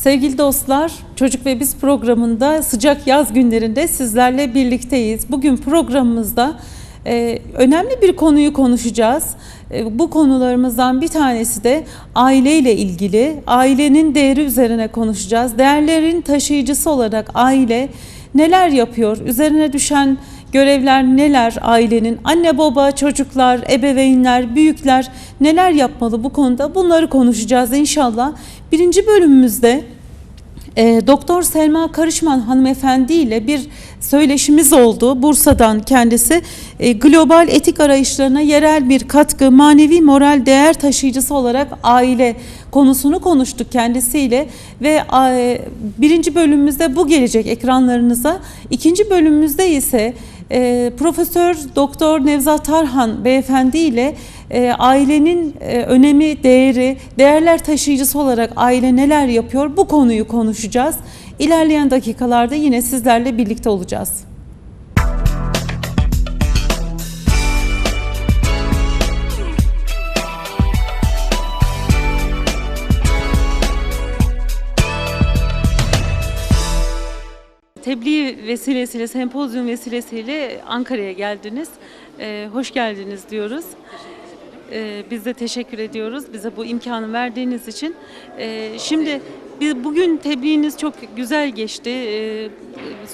Sevgili dostlar, Çocuk ve Biz programında sıcak yaz günlerinde sizlerle birlikteyiz. Bugün programımızda e, önemli bir konuyu konuşacağız. E, bu konularımızdan bir tanesi de aileyle ilgili. Ailenin değeri üzerine konuşacağız. Değerlerin taşıyıcısı olarak aile neler yapıyor? Üzerine düşen görevler neler ailenin? Anne baba, çocuklar, ebeveynler, büyükler neler yapmalı bu konuda? Bunları konuşacağız inşallah. Birinci bölümümüzde e, Doktor Selma Karışman hanımefendi ile bir söyleşimiz oldu. Bursa'dan kendisi e, global etik arayışlarına yerel bir katkı, manevi moral değer taşıyıcısı olarak aile konusunu konuştuk kendisiyle ve e, birinci bölümümüzde bu gelecek ekranlarınıza. İkinci bölümümüzde ise e, Profesör Doktor Nevzat Tarhan beyefendi ile e, ailenin e, önemi, değeri, değerler taşıyıcısı olarak aile neler yapıyor bu konuyu konuşacağız. İlerleyen dakikalarda yine sizlerle birlikte olacağız. Tebliğ vesilesiyle, sempozyum vesilesiyle Ankara'ya geldiniz. Ee, hoş geldiniz diyoruz. Ee, biz de teşekkür ediyoruz bize bu imkanı verdiğiniz için. Ee, şimdi biz bugün tebliğiniz çok güzel geçti, ee,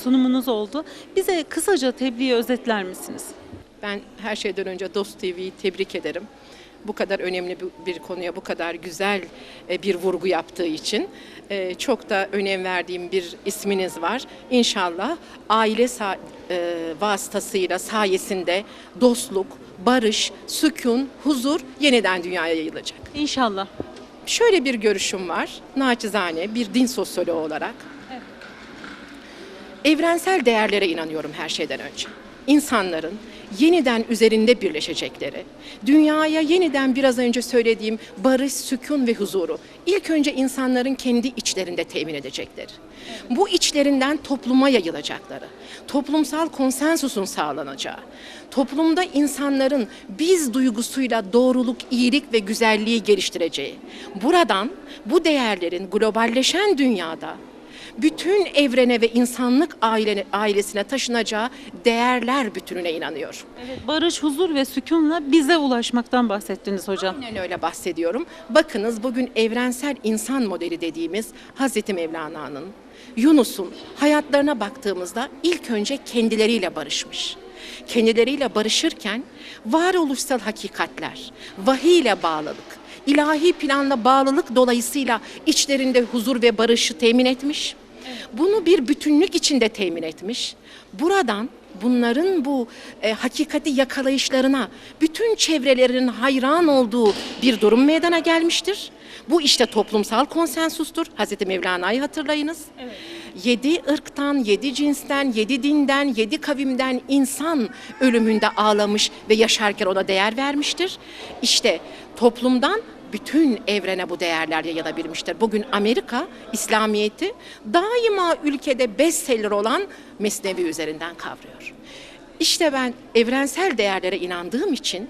sunumunuz oldu. Bize kısaca tebliği özetler misiniz? Ben her şeyden önce Dost TV'yi tebrik ederim. Bu kadar önemli bir- konuya bu kadar güzel e, bir vurgu yaptığı için E, çok da önem verdiğim bir isminiz var. İnşallah aile e, vasıtasıyla sayesinde dostluk, barış, sükun, huzur yeniden dünyaya yayılacak. İnşallah. Şöyle bir görüşüm var, naçizane bir din sosyoloğu olarak. Evrensel değerlere inanıyorum her şeyden önce. İnsanların yeniden üzerinde birleşecekleri, dünyaya yeniden biraz önce söylediğim barış, sükun ve huzuru ilk önce insanların kendi içlerinde temin edecekleri. Bu içlerinden topluma yayılacakları, toplumsal konsensusun sağlanacağı, toplumda insanların biz duygusuyla doğruluk, iyilik ve güzelliği geliştireceği, buradan bu değerlerin globalleşen dünyada bütün evrene ve insanlık aile, ailesine taşınacağı değerler bütününe inanıyor. Evet, barış, huzur ve sükunla bize ulaşmaktan bahsettiniz hocam. Aynen öyle bahsediyorum. Bakınız bugün evrensel insan modeli dediğimiz Hazreti Mevlana'nın, Yunus'un hayatlarına baktığımızda ilk önce kendileriyle barışmış. Kendileriyle barışırken varoluşsal hakikatler, vahiy ile bağlılık, ilahi planla bağlılık dolayısıyla içlerinde huzur ve barışı temin etmiş. Bunu bir bütünlük içinde temin etmiş. Buradan bunların bu e, hakikati yakalayışlarına bütün çevrelerinin hayran olduğu bir durum meydana gelmiştir. Bu işte toplumsal konsensustur. Hazreti Mevlana'yı hatırlayınız. Yedi ırktan, yedi cinsten, yedi dinden, yedi kavimden insan ölümünde ağlamış ve yaşarken ona değer vermiştir. İşte toplumdan bütün evrene bu değerler yayılabilmiştir. Bugün Amerika İslamiyeti daima ülkede bestseller olan Mesnevi üzerinden kavruyor. İşte ben evrensel değerlere inandığım için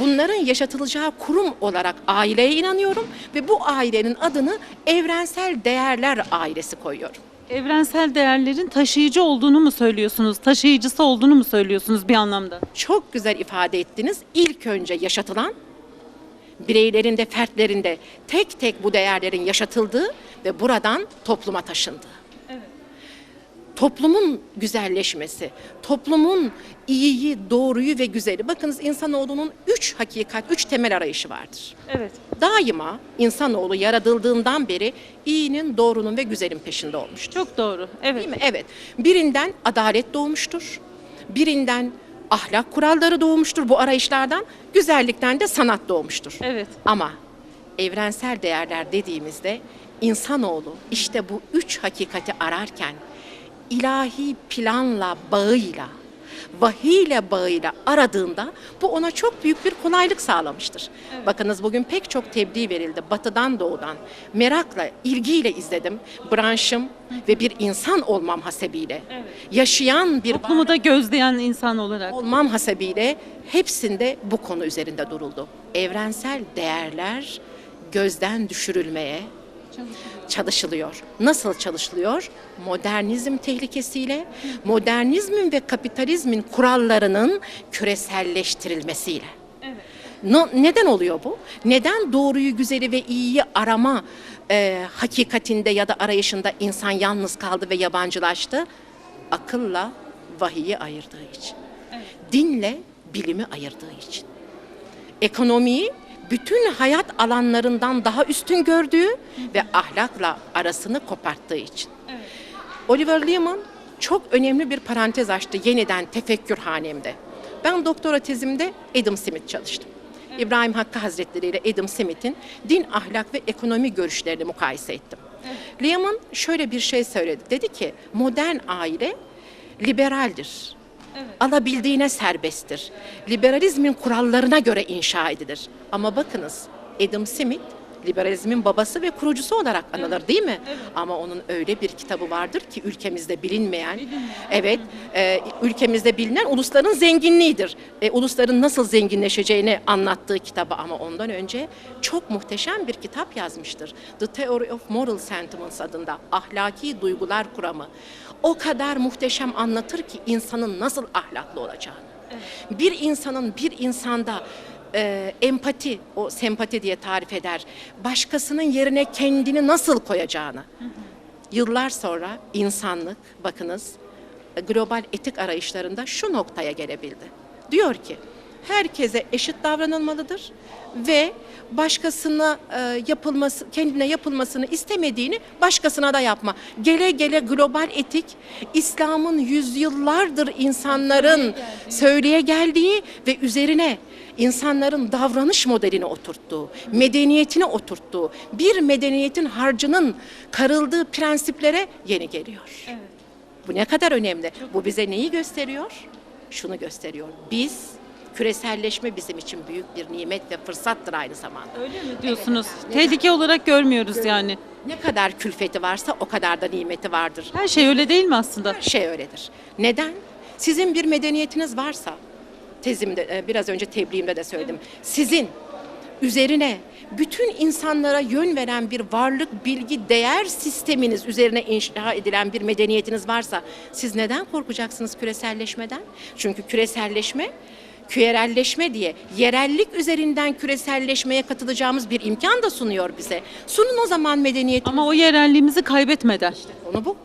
bunların yaşatılacağı kurum olarak aileye inanıyorum ve bu ailenin adını evrensel değerler ailesi koyuyorum. Evrensel değerlerin taşıyıcı olduğunu mu söylüyorsunuz? Taşıyıcısı olduğunu mu söylüyorsunuz bir anlamda? Çok güzel ifade ettiniz. İlk önce yaşatılan bireylerinde, fertlerinde tek tek bu değerlerin yaşatıldığı ve buradan topluma taşındığı. Toplumun güzelleşmesi, toplumun iyiyi, doğruyu ve güzeli. Bakınız insanoğlunun üç hakikat, üç temel arayışı vardır. Evet. Daima insanoğlu yaratıldığından beri iyinin, doğrunun ve güzelin peşinde olmuştur. Çok doğru. Evet. Değil mi? Evet. Birinden adalet doğmuştur. Birinden ahlak kuralları doğmuştur bu arayışlardan. Güzellikten de sanat doğmuştur. Evet. Ama evrensel değerler dediğimizde insanoğlu işte bu üç hakikati ararken ilahi planla, bağıyla, vahiyle bağıyla aradığında bu ona çok büyük bir kolaylık sağlamıştır. Bakınız bugün pek çok tebliğ verildi batıdan doğudan. Merakla, ilgiyle izledim. Branşım ve bir insan olmam hasebiyle. Yaşayan bir Toplumu da gözleyen insan olarak. olmam hasebiyle hepsinde bu konu üzerinde duruldu. Evrensel değerler gözden düşürülmeye, çalışılıyor. Nasıl çalışılıyor? Modernizm tehlikesiyle, modernizmin ve kapitalizmin kurallarının küreselleştirilmesiyle. No- neden oluyor bu? Neden doğruyu, güzeli ve iyiyi arama e, hakikatinde ya da arayışında insan yalnız kaldı ve yabancılaştı? Akılla vahiyi ayırdığı için. Dinle bilimi ayırdığı için. Ekonomiyi bütün hayat alanlarından daha üstün gördüğü ve ahlakla arasını koparttığı için. Oliver Leaman çok önemli bir parantez açtı yeniden tefekkür hanemde. Ben doktora tezimde Adam Smith çalıştım. İbrahim Hakkı Hazretleri ile Adam Smith'in din, ahlak ve ekonomi görüşlerini mukayese ettim. Leaman şöyle bir şey söyledi. Dedi ki modern aile liberaldir. Alabildiğine serbesttir. Liberalizmin kurallarına göre inşa edilir. Ama bakınız Adam Smith liberalizmin babası ve kurucusu olarak anılır değil mi? Ama onun öyle bir kitabı vardır ki ülkemizde bilinmeyen, evet e, ülkemizde bilinen ulusların zenginliğidir. E, ulusların nasıl zenginleşeceğini anlattığı kitabı ama ondan önce çok muhteşem bir kitap yazmıştır. The Theory of Moral Sentiments adında ahlaki duygular kuramı. O kadar muhteşem anlatır ki insanın nasıl ahlaklı olacağını. Bir insanın bir insanda e, empati, o sempati diye tarif eder. Başkasının yerine kendini nasıl koyacağını. Yıllar sonra insanlık, bakınız, global etik arayışlarında şu noktaya gelebildi. Diyor ki, herkese eşit davranılmalıdır ve başkasına e, yapılması, kendine yapılmasını istemediğini başkasına da yapma. Gele gele global etik, İslam'ın yüzyıllardır insanların söyleye geldiği ve üzerine insanların davranış modelini oturttuğu, medeniyetini oturttuğu, bir medeniyetin harcının karıldığı prensiplere yeni geliyor. Bu ne kadar önemli. Bu bize neyi gösteriyor? Şunu gösteriyor. Biz küreselleşme bizim için büyük bir nimet ve fırsattır aynı zamanda. Öyle mi diyorsunuz? Tehlike olarak görmüyoruz yani. Ne kadar külfeti varsa o kadar da nimeti vardır. Her şey öyle değil mi aslında? Her şey öyledir. Neden? Sizin bir medeniyetiniz varsa, tezimde e, biraz önce tebliğimde de söyledim. Sizin üzerine bütün insanlara yön veren bir varlık, bilgi, değer sisteminiz üzerine inşa edilen bir medeniyetiniz varsa siz neden korkacaksınız küreselleşmeden? Çünkü küreselleşme küyerelleşme diye yerellik üzerinden küreselleşmeye katılacağımız bir imkan da sunuyor bize. Sunun o zaman medeniyet Ama o yerelliğimizi kaybetmeden. Konu bu.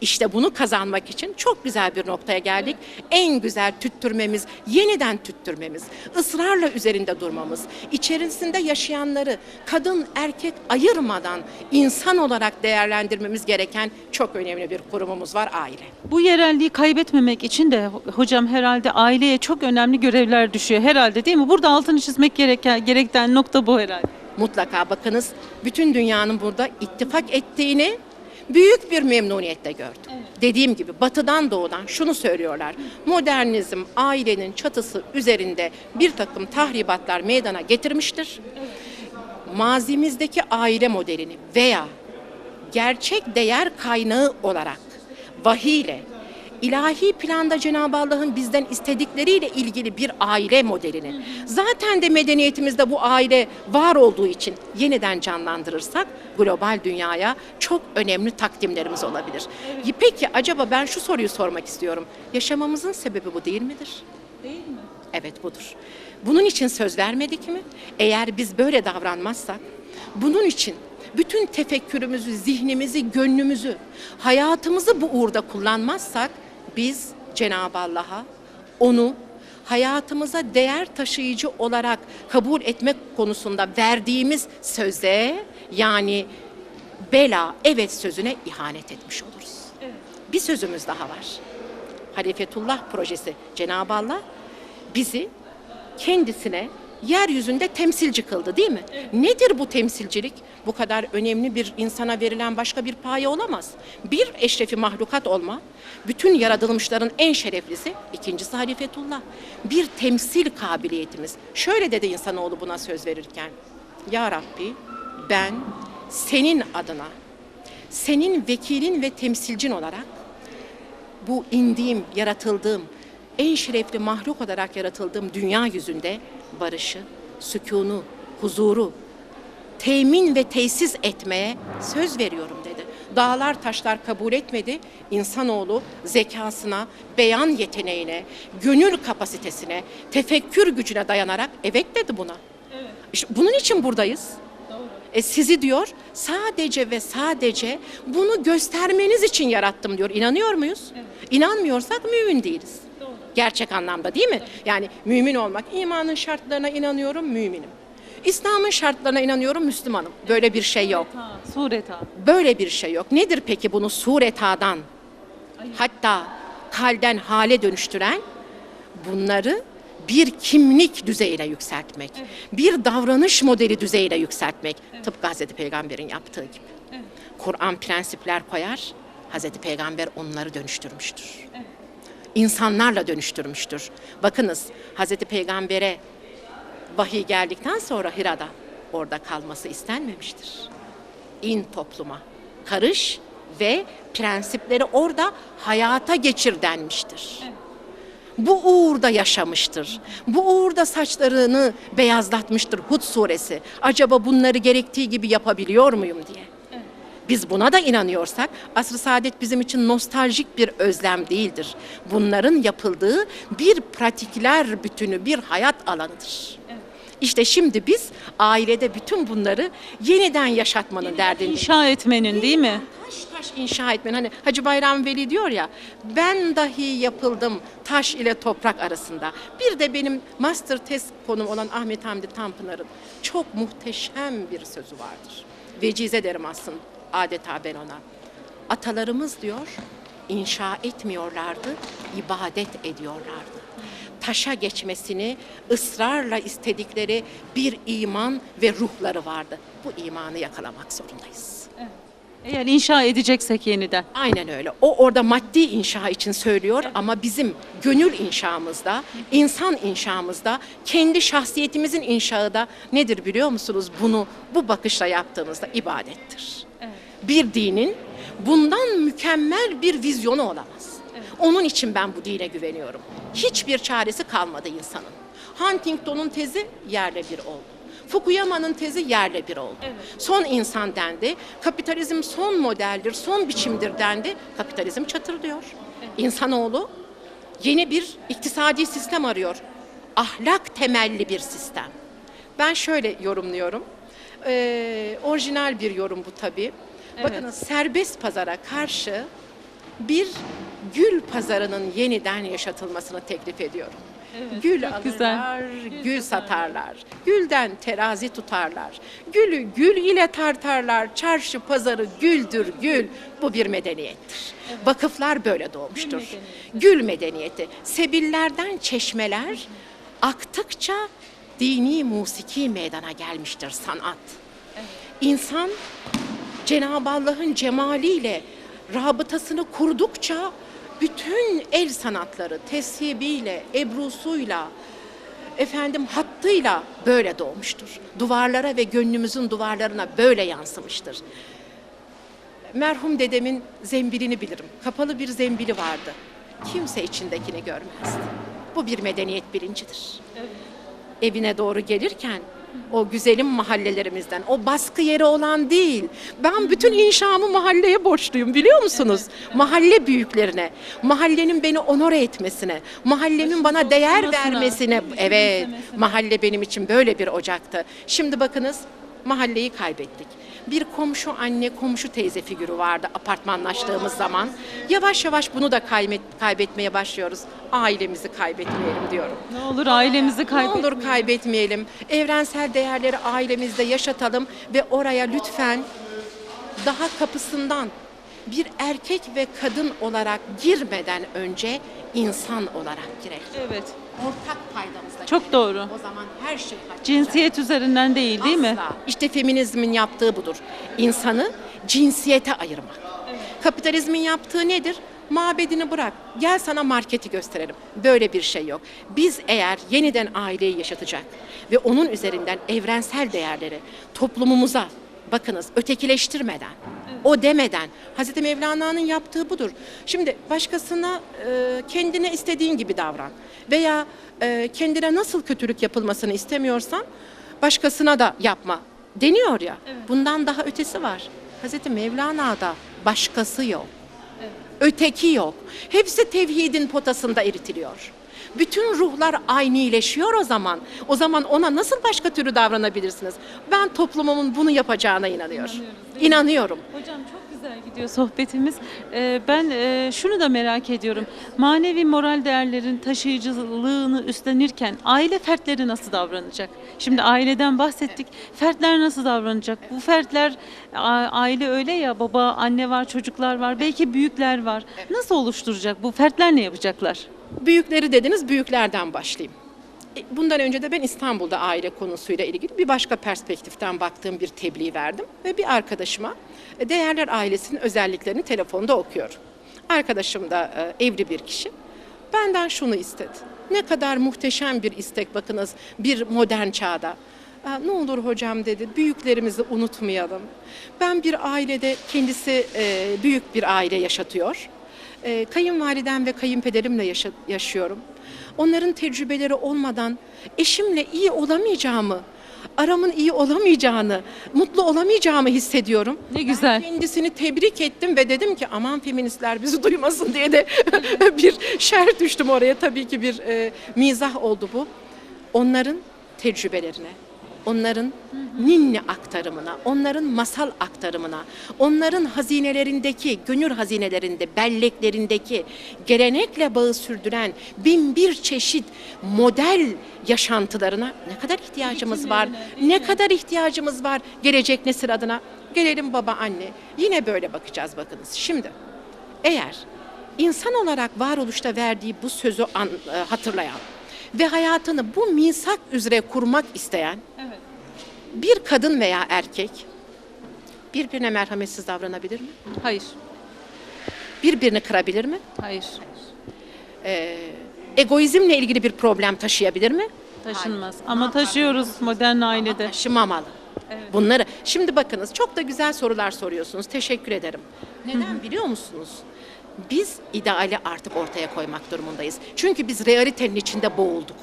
İşte bunu kazanmak için çok güzel bir noktaya geldik. En güzel tüttürmemiz, yeniden tüttürmemiz, ısrarla üzerinde durmamız, içerisinde yaşayanları kadın erkek ayırmadan insan olarak değerlendirmemiz gereken çok önemli bir kurumumuz var aile. Bu yerelliği kaybetmemek için de ho- hocam herhalde aileye çok önemli görevler düşüyor herhalde değil mi? Burada altını çizmek gereken gereken nokta bu herhalde. Mutlaka bakınız bütün dünyanın burada ittifak ettiğini büyük bir memnuniyetle gördüm. Dediğim gibi batıdan doğudan şunu söylüyorlar. Modernizm ailenin çatısı üzerinde bir takım tahribatlar meydana getirmiştir. Mazimizdeki aile modelini veya gerçek değer kaynağı olarak vahiy ile ilahi planda Cenab-ı Allah'ın bizden istedikleriyle ilgili bir aile modelini zaten de medeniyetimizde bu aile var olduğu için yeniden canlandırırsak global dünyaya çok önemli takdimlerimiz olabilir. Peki acaba ben şu soruyu sormak istiyorum. Yaşamamızın sebebi bu değil midir? Değil mi? Evet budur. Bunun için söz vermedik mi? Eğer biz böyle davranmazsak, bunun için bütün tefekkürümüzü, zihnimizi, gönlümüzü, hayatımızı bu uğurda kullanmazsak biz Cenab-ı Allah'a onu hayatımıza değer taşıyıcı olarak kabul etmek konusunda verdiğimiz söze yani bela evet sözüne ihanet etmiş oluruz. Bir sözümüz daha var. Halifetullah projesi Cenab-ı Allah bizi kendisine yeryüzünde temsilci kıldı değil mi? Nedir bu temsilcilik? Bu kadar önemli bir insana verilen başka bir paye olamaz. Bir eşrefi mahlukat olma, bütün yaratılmışların en şereflisi, ikincisi halifetullah. Bir temsil kabiliyetimiz. Şöyle dedi insanoğlu buna söz verirken. Ya Rabbi ben senin adına, senin vekilin ve temsilcin olarak bu indiğim, yaratıldığım, en şerefli mahluk olarak yaratıldığım dünya yüzünde barışı, sükunu, huzuru temin ve tesis etmeye söz veriyorum dedi. Dağlar taşlar kabul etmedi. İnsanoğlu zekasına, beyan yeteneğine, gönül kapasitesine, tefekkür gücüne dayanarak evet dedi buna. İşte bunun için buradayız. E sizi diyor sadece ve sadece bunu göstermeniz için yarattım diyor. İnanıyor muyuz? İnanmıyorsak mümin değiliz. Gerçek anlamda değil mi? Yani mümin olmak, imanın şartlarına inanıyorum, müminim. İslam'ın şartlarına inanıyorum, Müslümanım. Böyle bir şey yok. Sureta. Böyle bir şey yok. Nedir peki bunu suretadan hatta kalden hale dönüştüren bunları bir kimlik düzeyine yükseltmek, bir davranış modeli düzeyine yükseltmek. Tıpkı Hazreti Peygamber'in yaptığı gibi. Kur'an prensipler koyar, Hazreti Peygamber onları dönüştürmüştür. İnsanlarla dönüştürmüştür. Bakınız Hazreti Peygamber'e vahiy geldikten sonra Hira'da orada kalması istenmemiştir in topluma, karış ve prensipleri orada hayata geçir denmiştir. Bu uğurda yaşamıştır. Bu uğurda saçlarını beyazlatmıştır Hud suresi. Acaba bunları gerektiği gibi yapabiliyor muyum diye. Biz buna da inanıyorsak asr-ı saadet bizim için nostaljik bir özlem değildir. Bunların yapıldığı bir pratikler bütünü, bir hayat alanıdır. İşte şimdi biz ailede bütün bunları yeniden yaşatmanın derdindeyiz. İnşa etmenin değil mi? Taş taş inşa etmen. Hani Hacı Bayram Veli diyor ya ben dahi yapıldım taş ile toprak arasında. Bir de benim master test konum olan Ahmet Hamdi Tanpınar'ın çok muhteşem bir sözü vardır. Vecize derim aslında adeta ben ona. Atalarımız diyor inşa etmiyorlardı, ibadet ediyorlardı. Taşa geçmesini ısrarla istedikleri bir iman ve ruhları vardı. Bu imanı yakalamak zorundayız. Eğer inşa edeceksek yeniden. Aynen öyle. O orada maddi inşa için söylüyor ama bizim gönül inşamızda, insan inşamızda, kendi şahsiyetimizin inşağı da nedir biliyor musunuz? Bunu bu bakışla yaptığımızda ibadettir. Bir dinin bundan mükemmel bir vizyonu olamaz. Onun için ben bu dine güveniyorum. Hiçbir çaresi kalmadı insanın. Huntington'un tezi yerle bir oldu. Fukuyama'nın tezi yerle bir oldu. Son insan dendi. Kapitalizm son modeldir, son biçimdir dendi. Kapitalizm çatırlıyor. İnsanoğlu yeni bir iktisadi sistem arıyor. Ahlak temelli bir sistem. Ben şöyle yorumluyorum. Ee, orijinal bir yorum bu tabii. Bakın serbest pazara karşı bir gül pazarının yeniden yaşatılmasını teklif ediyorum. gül çok alırlar, güzel. gül, satarlar. Gülden terazi tutarlar. Gülü gül ile tartarlar. Çarşı pazarı güldür gül. Bu bir medeniyettir. Vakıflar böyle doğmuştur. Gül medeniyeti. Sebillerden çeşmeler aktıkça dini musiki meydana gelmiştir sanat. İnsan Cenab-ı Allah'ın cemaliyle rabıtasını kurdukça bütün el sanatları teshibiyle, ebrusuyla, efendim hattıyla böyle doğmuştur. Duvarlara ve gönlümüzün duvarlarına böyle yansımıştır. Merhum dedemin zembilini bilirim. Kapalı bir zembili vardı. Kimse içindekini görmezdi. Bu bir medeniyet bilincidir. Evine doğru gelirken o güzelim mahallelerimizden, o baskı yeri olan değil. Ben bütün inşamı mahalleye borçluyum biliyor musunuz? Mahalle büyüklerine, mahallenin beni onore etmesine, mahallemin bana değer vermesine. Evet, mahalle benim için böyle bir ocaktı. Şimdi bakınız mahalleyi kaybettik. Bir komşu anne, komşu teyze figürü vardı apartmanlaştığımız zaman. Yavaş yavaş bunu da kaybet, kaybetmeye başlıyoruz. Ailemizi kaybetmeyelim diyorum. Ne olur ailemizi Ne kaybetmeyelim. olur kaybetmeyelim. Evrensel değerleri ailemizde yaşatalım ve oraya lütfen daha kapısından bir erkek ve kadın olarak girmeden önce insan olarak girelim. Evet. Ortak paydamızda. Çok doğru. O zaman her şey kaçacak. Cinsiyet üzerinden değil değil mi? Asla. İşte feminizmin yaptığı budur. İnsanı cinsiyete ayırmak. Kapitalizmin yaptığı nedir? Mabedini bırak. Gel sana marketi gösterelim. Böyle bir şey yok. Biz eğer yeniden aileyi yaşatacak ve onun üzerinden evrensel değerleri toplumumuza bakınız ötekileştirmeden, o demeden Hazreti Mevlana'nın yaptığı budur. Şimdi başkasına e, kendine istediğin gibi davran veya e, kendine nasıl kötülük yapılmasını istemiyorsan başkasına da yapma Deniyor ya. Bundan daha ötesi var. Hazreti Mevlana'da başkası yok. Öteki yok. Hepsi tevhidin potasında eritiliyor. Bütün ruhlar aynileşiyor o zaman. O zaman ona nasıl başka türlü davranabilirsiniz? Ben toplumumun bunu yapacağına inanıyorum. İnanıyorum. Hocam çok güzel gidiyor sohbetimiz. Ee, ben e, şunu da merak ediyorum. Manevi moral değerlerin taşıyıcılığını üstlenirken aile fertleri nasıl davranacak? Şimdi aileden bahsettik. Fertler nasıl davranacak? Bu fertler a- aile öyle ya baba, anne var, çocuklar var, belki büyükler var. Nasıl oluşturacak? Bu fertler ne yapacaklar? Büyükleri dediniz, büyüklerden başlayayım. E, Bundan önce de ben İstanbul'da aile konusuyla ilgili bir başka perspektiften baktığım bir tebliğ verdim. Ve bir arkadaşıma e, Değerler ailesinin özelliklerini telefonda okuyorum. Arkadaşım da e, evli bir kişi. Benden şunu istedi. Ne kadar muhteşem bir istek bakınız bir modern çağda. "Aa, Ne olur hocam dedi, büyüklerimizi unutmayalım. Ben bir ailede kendisi büyük bir aile yaşatıyor. E, kayınvalidem ve kayınpederimle yaşa- yaşıyorum. Onların tecrübeleri olmadan eşimle iyi olamayacağımı, aramın iyi olamayacağını, mutlu olamayacağımı hissediyorum. Ne güzel. Ben kendisini tebrik ettim ve dedim ki aman feministler bizi duymasın diye de bir şer düştüm oraya. Tabii ki bir e, mizah oldu bu. Onların tecrübelerine, onların ninni aktarımına, onların masal aktarımına, onların hazinelerindeki, gönül hazinelerinde, belleklerindeki gelenekle bağı sürdüren bin bir çeşit model yaşantılarına ne kadar ihtiyacımız var, ne kadar ihtiyacımız var gelecek nesil adına. Gelelim baba anne, yine böyle bakacağız bakınız. Şimdi eğer insan olarak varoluşta verdiği bu sözü an- e, hatırlayan ve hayatını bu misak üzere kurmak isteyen Evet. bir kadın veya erkek birbirine merhametsiz davranabilir mi? Hayır. Birbirini kırabilir mi? Hayır. Egoizmle ilgili bir problem taşıyabilir mi? Taşınmaz. Ama taşıyoruz modern ailede. Taşımamalı. Bunları şimdi bakınız çok da güzel sorular soruyorsunuz. Teşekkür ederim. Neden biliyor musunuz? Biz ideali artık ortaya koymak durumundayız. Çünkü biz realitenin içinde boğulduk.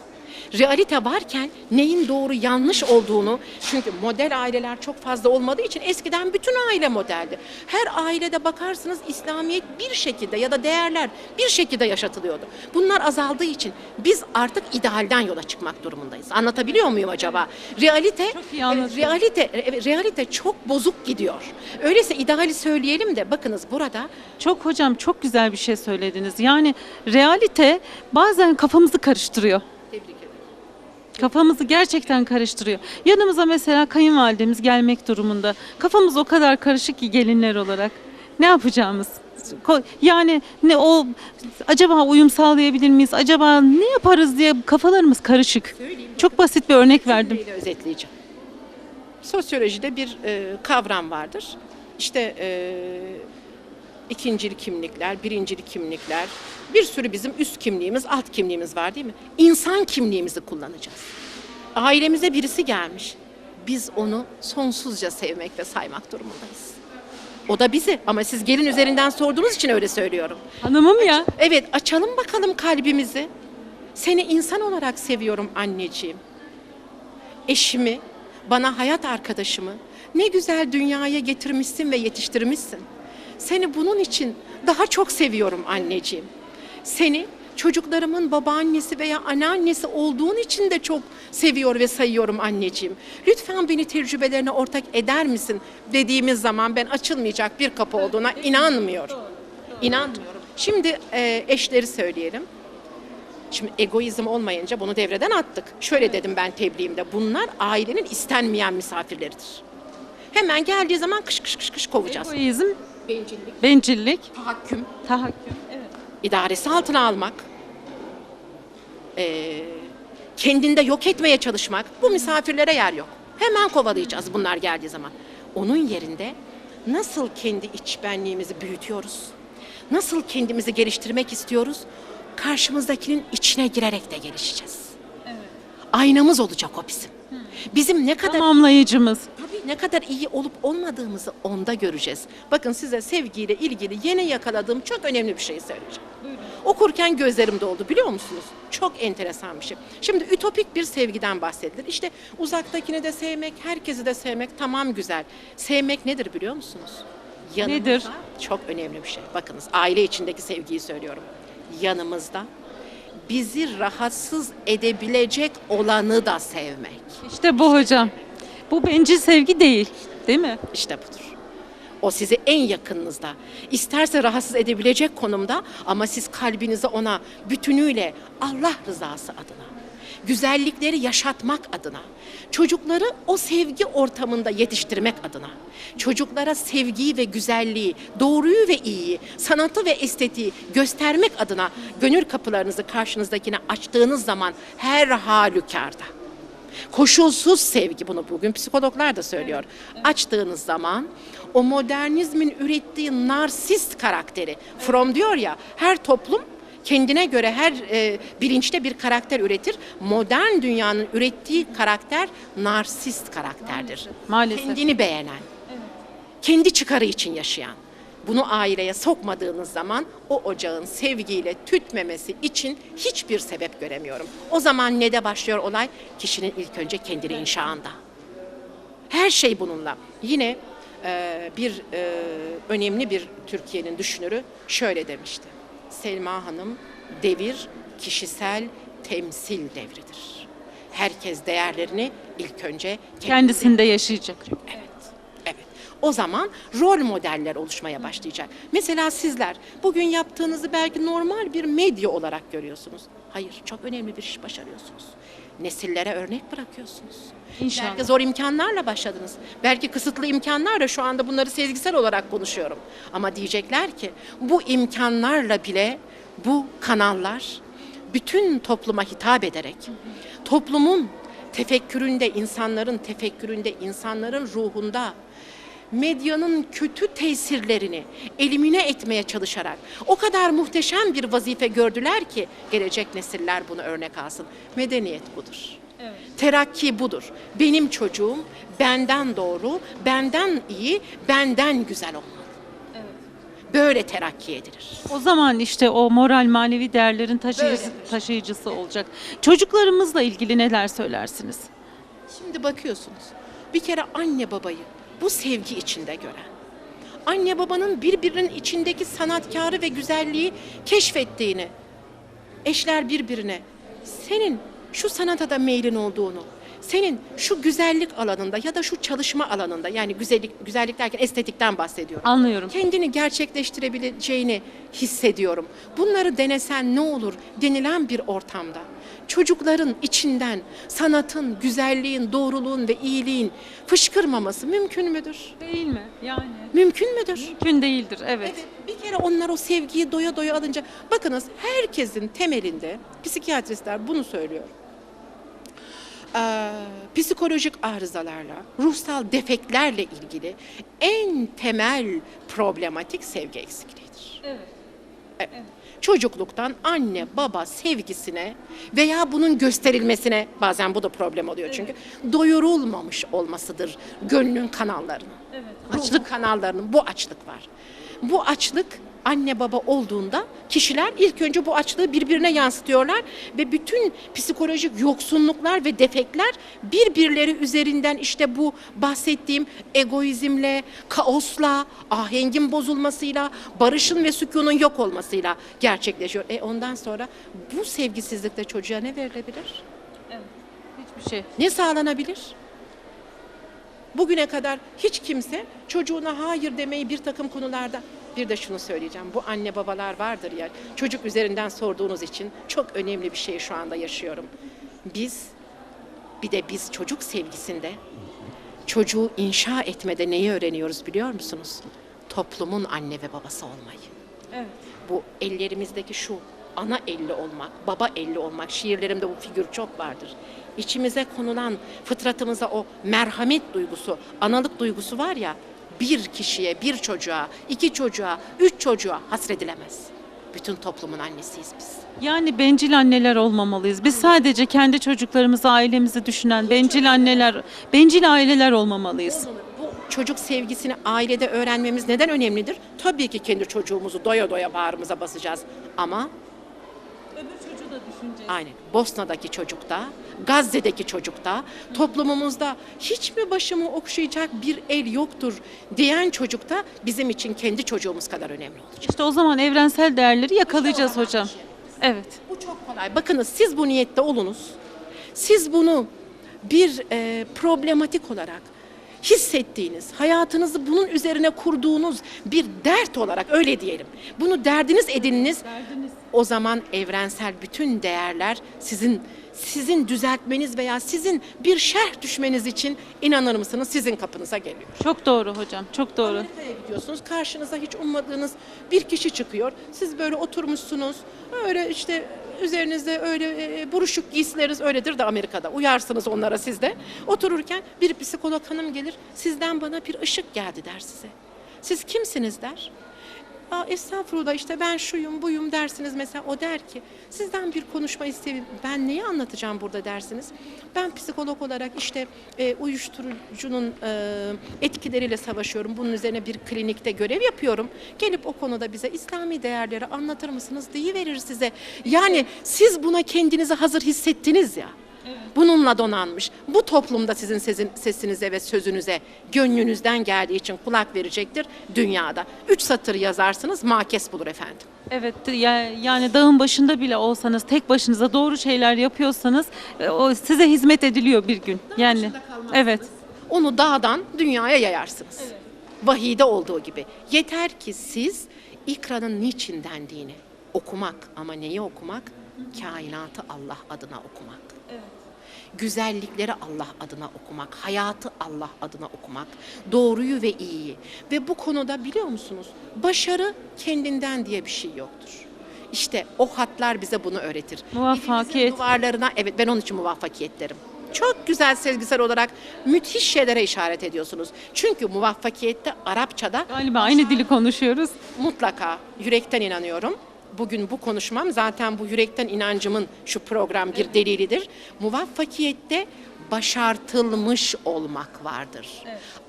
Realite varken neyin doğru yanlış olduğunu çünkü model aileler çok fazla olmadığı için eskiden bütün aile modeldi. Her ailede bakarsınız İslamiyet bir şekilde ya da değerler bir şekilde yaşatılıyordu. Bunlar azaldığı için biz artık idealden yola çıkmak durumundayız. Anlatabiliyor muyum acaba? Realite e, realite evet, realite çok bozuk gidiyor. Öyleyse ideali söyleyelim de bakınız burada Çok hocam çok güzel bir şey söylediniz. Yani realite bazen kafamızı karıştırıyor. Kafamızı gerçekten karıştırıyor. Yanımıza mesela kayınvalidemiz gelmek durumunda. Kafamız o kadar karışık ki gelinler olarak. Ne yapacağımız? Yani ne o acaba uyum sağlayabilir miyiz? Acaba ne yaparız diye kafalarımız karışık. Çok basit bir örnek verdim. Özetleyeceğim. Sosyolojide bir e, kavram vardır. İşte e, ikincil kimlikler, birincil kimlikler, bir sürü bizim üst kimliğimiz, alt kimliğimiz var değil mi? İnsan kimliğimizi kullanacağız. Ailemize birisi gelmiş. Biz onu sonsuzca sevmek ve saymak durumundayız. O da bizi ama siz gelin üzerinden sorduğunuz için öyle söylüyorum. Hanımım ya. Evet açalım bakalım kalbimizi. Seni insan olarak seviyorum anneciğim. Eşimi, bana hayat arkadaşımı ne güzel dünyaya getirmişsin ve yetiştirmişsin. Seni bunun için daha çok seviyorum anneciğim. Seni çocuklarımın babaannesi veya anneannesi olduğun için de çok seviyor ve sayıyorum anneciğim. Lütfen beni tecrübelerine ortak eder misin dediğimiz zaman ben açılmayacak bir kapı olduğuna inanmıyorum. İnanmıyorum. Şimdi e, eşleri söyleyelim. Şimdi egoizm olmayınca bunu devreden attık. Şöyle dedim ben tebliğimde. Bunlar ailenin istenmeyen misafirleridir. Hemen geldiği zaman kış kış kış kış kovacağız. Egoizm, Bencillik, bencillik, tahakküm, tahakküm. Evet. idaresi altına almak, eee, kendinde yok etmeye çalışmak. Bu misafirlere yer yok. Hemen kovalayacağız bunlar geldiği zaman. Onun yerinde nasıl kendi iç benliğimizi büyütüyoruz? Nasıl kendimizi geliştirmek istiyoruz? Karşımızdakinin içine girerek de gelişeceğiz. Aynamız olacak o bizim. Bizim ne kadar Tamamlayıcımız. Ne kadar iyi olup olmadığımızı onda göreceğiz. Bakın size sevgiyle ilgili yeni yakaladığım çok önemli bir şey söyleyeceğim. Okurken gözlerim doldu biliyor musunuz? Çok enteresan bir şey. Şimdi ütopik bir sevgiden bahsedilir. İşte uzaktakini de sevmek, herkesi de sevmek tamam güzel. Sevmek nedir biliyor musunuz? Yanımızda Nedir? Çok önemli bir şey. Bakınız aile içindeki sevgiyi söylüyorum. Yanımızda bizi rahatsız edebilecek olanı da sevmek. İşte bu hocam. Bu bencil sevgi değil. Değil mi? İşte budur. O sizi en yakınınızda. İsterse rahatsız edebilecek konumda ama siz kalbinizi ona bütünüyle Allah rızası adına, güzellikleri yaşatmak adına, çocukları o sevgi ortamında yetiştirmek adına, çocuklara sevgiyi ve güzelliği, doğruyu ve iyiyi, sanatı ve estetiği göstermek adına gönül kapılarınızı karşınızdakine açtığınız zaman her halükarda Koşulsuz sevgi bunu bugün psikologlar da söylüyor. Açtığınız zaman o modernizmin ürettiği narsist karakteri, Fromm diyor ya her toplum kendine göre her e, bilinçte bir karakter üretir. Modern dünyanın ürettiği karakter narsist karakterdir. Maalesef. Kendini beğenen, kendi çıkarı için yaşayan. Bunu aileye sokmadığınız zaman o ocağın sevgiyle tütmemesi için hiçbir sebep göremiyorum. O zaman ne de başlıyor olay? Kişinin ilk önce kendini inşaında. Her şey bununla. Yine e, bir e, önemli bir Türkiye'nin düşünürü şöyle demişti. Selma Hanım, devir kişisel temsil devridir. Herkes değerlerini ilk önce kendisi Kendisinde yaşayacak. Evet. O zaman rol modeller oluşmaya başlayacak. Mesela sizler bugün yaptığınızı belki normal bir medya olarak görüyorsunuz. Hayır, çok önemli bir iş başarıyorsunuz. Nesillere örnek bırakıyorsunuz. İnşallah. Belki zor imkanlarla başladınız. Belki kısıtlı imkanlarla şu anda bunları sezgisel olarak konuşuyorum. Ama diyecekler ki bu imkanlarla bile bu kanallar bütün topluma hitap ederek toplumun tefekküründe, insanların tefekküründe, insanların ruhunda medyanın kötü tesirlerini elimine etmeye çalışarak o kadar muhteşem bir vazife gördüler ki gelecek nesiller bunu örnek alsın. Medeniyet budur. Terakki budur. Benim çocuğum benden doğru, benden iyi, benden güzel olmalı. Böyle terakki edilir. O zaman işte o moral manevi değerlerin taşıyıcısı, Böyledir. taşıyıcısı olacak. Çocuklarımızla ilgili neler söylersiniz? Şimdi bakıyorsunuz. Bir kere anne babayı bu sevgi içinde gören, anne babanın birbirinin içindeki sanatkarı ve güzelliği keşfettiğini, eşler birbirine senin şu sanata da meylin olduğunu, senin şu güzellik alanında ya da şu çalışma alanında yani güzellik güzellik derken estetikten bahsediyorum. Anlıyorum. Kendini gerçekleştirebileceğini hissediyorum. Bunları denesen ne olur denilen bir ortamda çocukların içinden sanatın, güzelliğin, doğruluğun ve iyiliğin fışkırmaması mümkün müdür? Değil mi? Yani. Mümkün müdür? Mümkün değildir. Evet. Evet, bir kere onlar o sevgiyi doya doya alınca bakınız herkesin temelinde psikiyatristler bunu söylüyor. Ee, psikolojik arızalarla, ruhsal defeklerle ilgili en temel problematik sevgi eksikliğidir. Evet. Evet. Çocukluktan anne baba sevgisine veya bunun gösterilmesine bazen bu da problem oluyor çünkü doyurulmamış olmasıdır gönlün kanallarının. Açlık kanallarının bu açlık var. Bu açlık anne baba olduğunda kişiler ilk önce bu açlığı birbirine yansıtıyorlar ve bütün psikolojik yoksunluklar ve defekler birbirleri üzerinden işte bu bahsettiğim egoizmle, kaosla, ahengin bozulmasıyla, barışın ve sükunun yok olmasıyla gerçekleşiyor. E ondan sonra bu sevgisizlikte çocuğa ne verilebilir? Hiçbir şey. Ne sağlanabilir? Bugüne kadar hiç kimse çocuğuna hayır demeyi bir takım konularda bir de şunu söyleyeceğim. Bu anne babalar vardır ya çocuk üzerinden sorduğunuz için çok önemli bir şey şu anda yaşıyorum. Biz bir de biz çocuk sevgisinde çocuğu inşa etmede neyi öğreniyoruz biliyor musunuz? Toplumun anne ve babası olmayı Evet. bu ellerimizdeki şu ana elli olmak, baba elli olmak, şiirlerimde bu figür çok vardır. İçimize konulan fıtratımıza o merhamet duygusu, analık duygusu var ya, bir kişiye, bir çocuğa, iki çocuğa, üç çocuğa hasredilemez. bütün toplumun annesiyiz biz. Yani bencil anneler olmamalıyız. Biz sadece kendi çocuklarımızı, ailemizi düşünen bencil anneler, bencil aileler olmamalıyız. Bu çocuk sevgisini ailede öğrenmemiz neden önemlidir? Tabii ki kendi çocuğumuzu doya doya bağrımıza basacağız. Ama Öbür çocuğu da düşüneceğiz. aynen Bosna'daki çocukta, Gazze'deki çocukta, toplumumuzda hiç mi başımı okşayacak bir el yoktur diyen çocukta bizim için kendi çocuğumuz kadar önemli olacak. İşte o zaman evrensel değerleri yakalayacağız hocam. Evet. Bu çok kolay. Bakınız siz bu niyette olunuz. Siz bunu bir e, problematik olarak hissettiğiniz, hayatınızı bunun üzerine kurduğunuz bir dert olarak öyle diyelim. Bunu derdiniz edininiz. O zaman evrensel bütün değerler sizin sizin düzeltmeniz veya sizin bir şerh düşmeniz için inanır mısınız sizin kapınıza geliyor. Çok doğru hocam. Çok doğru. Amerika'ya gidiyorsunuz. Karşınıza hiç ummadığınız bir kişi çıkıyor. Siz böyle oturmuşsunuz. Öyle işte üzerinizde öyle e, buruşuk giysileriniz öyledir de Amerika'da. Uyarsınız onlara siz de. Otururken bir psikolog hanım gelir. Sizden bana bir ışık geldi der size. Siz kimsiniz der. Aa, estağfurullah işte ben şuyum buyum dersiniz mesela. O der ki sizden bir konuşma istedim ben neyi anlatacağım burada? dersiniz. Ben psikolog olarak işte e, uyuşturucunun e, etkileriyle savaşıyorum. Bunun üzerine bir klinikte görev yapıyorum. Gelip o konuda bize İslami değerleri anlatır mısınız verir size. Yani siz buna kendinizi hazır hissettiniz ya Bununla donanmış. Bu toplumda sizin sesin- sesinize ve sözünüze gönlünüzden geldiği için kulak verecektir dünyada. Üç satır yazarsınız makes bulur efendim. Evet ya- yani dağın başında bile olsanız tek başınıza doğru şeyler yapıyorsanız e, o size hizmet ediliyor bir gün. Yani evet. Onu dağdan dünyaya yayarsınız. Vahide olduğu gibi. Yeter ki siz ikranın niçin dendiğini okumak ama neyi okumak? Kainatı Allah adına okumak. Güzellikleri Allah adına okumak, hayatı Allah adına okumak, doğruyu ve iyiyi. Ve bu konuda biliyor musunuz? Başarı kendinden diye bir şey yoktur. İşte o hatlar bize bunu öğretir. Muvaffakiyet. Duvarlarına, evet ben onun için muvaffakiyet derim. Çok güzel sezgisel olarak müthiş şeylere işaret ediyorsunuz. Çünkü muvaffakiyette Arapçada Galiba aynı dili konuşuyoruz. mutlaka yürekten inanıyorum. Bugün bu konuşmam zaten bu yürekten inancımın şu program bir delilidir. Muvaffakiyette başartılmış olmak vardır.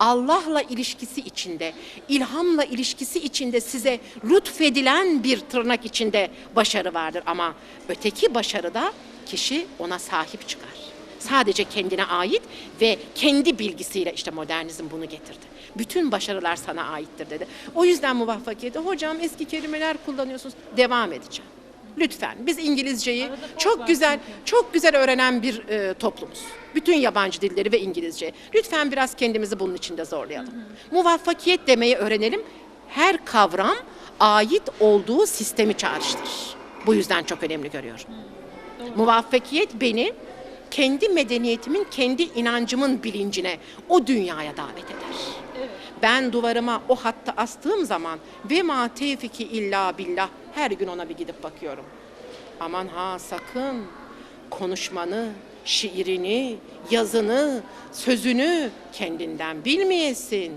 Allah'la ilişkisi içinde, ilhamla ilişkisi içinde size lütfedilen bir tırnak içinde başarı vardır. Ama öteki başarıda kişi ona sahip çıkar. Sadece kendine ait ve kendi bilgisiyle işte modernizm bunu getirdi. Bütün başarılar sana aittir dedi. O yüzden muvaffakiyeti hocam eski kelimeler kullanıyorsunuz. Devam edeceğim. Lütfen biz İngilizceyi çok güzel çok güzel öğrenen bir e, toplumuz. Bütün yabancı dilleri ve İngilizce. Lütfen biraz kendimizi bunun içinde zorlayalım. Muvaffakiyet demeyi öğrenelim. Her kavram ait olduğu sistemi çağrıştırır. Bu yüzden çok önemli görüyorum. Muvaffakiyet beni kendi medeniyetimin, kendi inancımın bilincine, o dünyaya davet eder. Ben duvarıma o hattı astığım zaman ve ma tevfiki illa billah her gün ona bir gidip bakıyorum. Aman ha sakın konuşmanı, şiirini, yazını, sözünü kendinden bilmeyesin.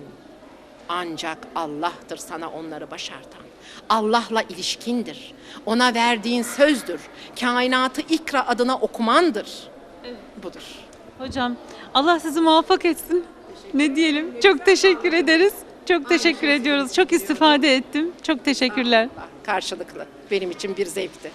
Ancak Allah'tır sana onları başartan. Allah'la ilişkindir. Ona verdiğin sözdür. Kainatı ikra adına okumandır. Budur. Hocam Allah sizi muvaffak etsin. Ne diyelim? Çok teşekkür ederiz. Çok teşekkür ediyoruz. Çok istifade ettim. Çok teşekkürler. Karşılıklı. Benim için bir zevkti.